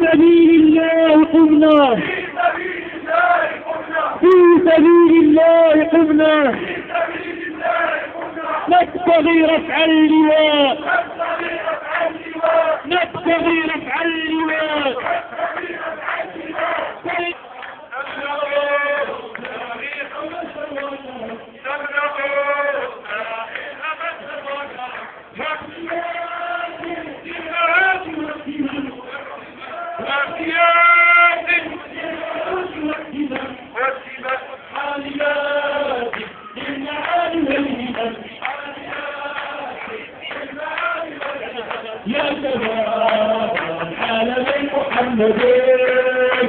سبيل الله قمنا. في سبيل الله قمنا. نبتغي رفع اللواء نبتغي رفع اللواء محمدين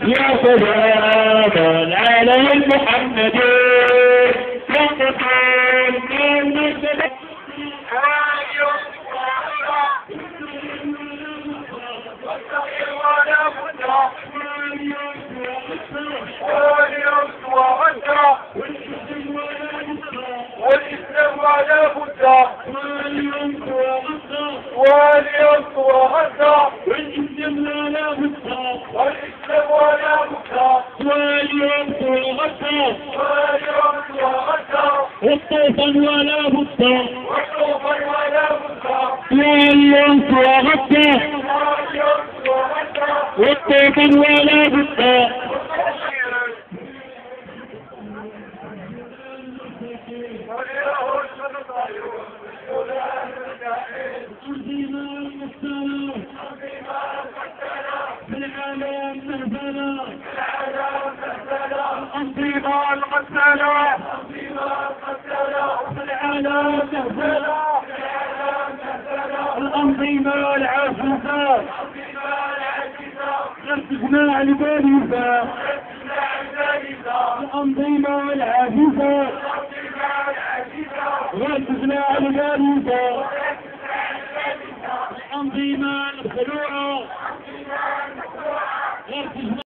يا شباب شباب العالمين محمدين على بد واليوم وغدا والإسلام لا بد والإسلام على بد واليوم وغدا واليوم وغدا والطوفان ولا بد والطوفان ولا بد واليوم وغدا واليوم وغدا والطوفان ولا بد أنظمة القتالة الأنظمة العاصفة ارتجماع البالغة الأنظمة العاصفة وارتجماع البالغة الأنظمة الخلوعة وارتجماع